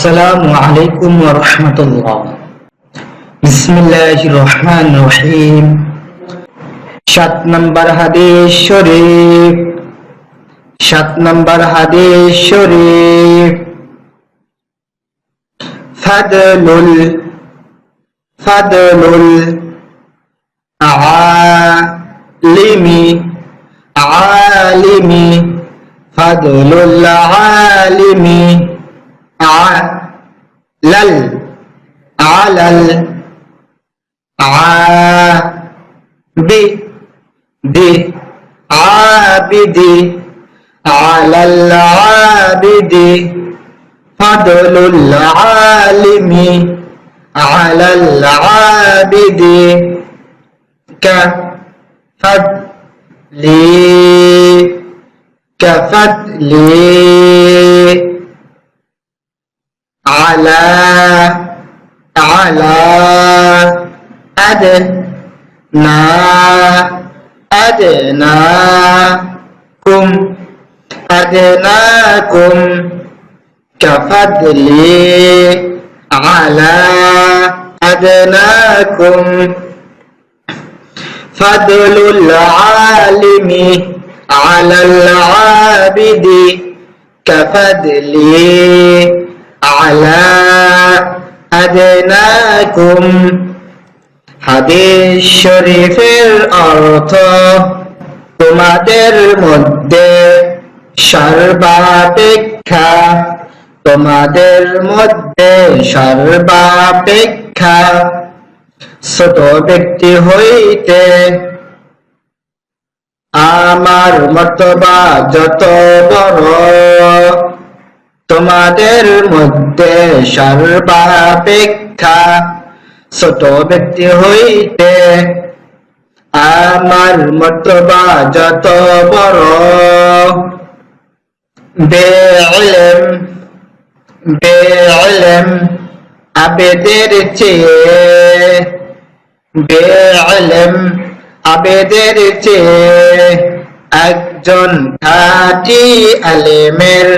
আসসালামু আলাইকুম ওয়া রাহমাতুল্লাহ বিসমিল্লাহির রহমানির রহিম সাত নম্বর হাদিস শরীফ সাত নম্বর হাদিস শরীফ ফাদলুল ফাদলুল আলিমি আলিমি ফাদলুল আলিমি علل على عابد عابد على العابد فضل العالم على العابد كفضل كفضل أدناكم. أدناكم كفضلي على أدناكم. فضل العالم على العابد كفضلي على أدناكم. হাদিস শরীফের অর্থ তোমাদের মধ্যে সর্বাপেক্ষা। তোমাদের মধ্যে সর্বাপেক্ষা। ছোট ব্যক্তি হইতে আমার মতবা যত বড়। তোমাদের মধ্যে সর্বাপেক্ষা। ছোট ব্যক্তি হইতে আমার মতবা যত বড় বেলেম আবেদের চেয়ে বেলেম আবেদের চেয়ে একজন খাটি আলেমের,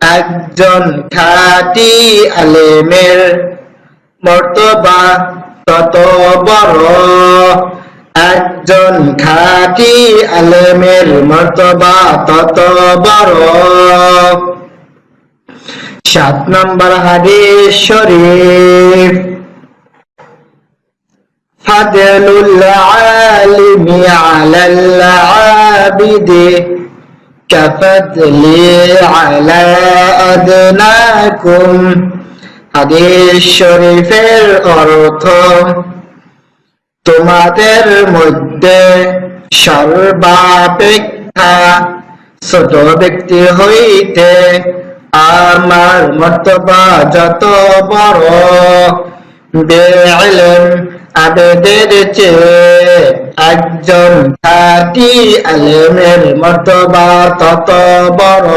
একজন খাটি আলেমের মর্তবা তত বড় একজন খাঁটি আলেমের মর্তবা তত বড় সাত নম্বর হাদিস শরীফ। ফাদলুল আলিমি আলাল আবিদে কাফাদলি আলা আদনাকুম। হাদিস শরীফের অর্থ তোমাদের মধ্যে সর্বাপেক্ষা ছোট ব্যক্তি হইতে আমার মর্তবা যত বড় বেলেম আবেদের চেয়ে একজন খাটি আলেমের মর্তবা তত বড়।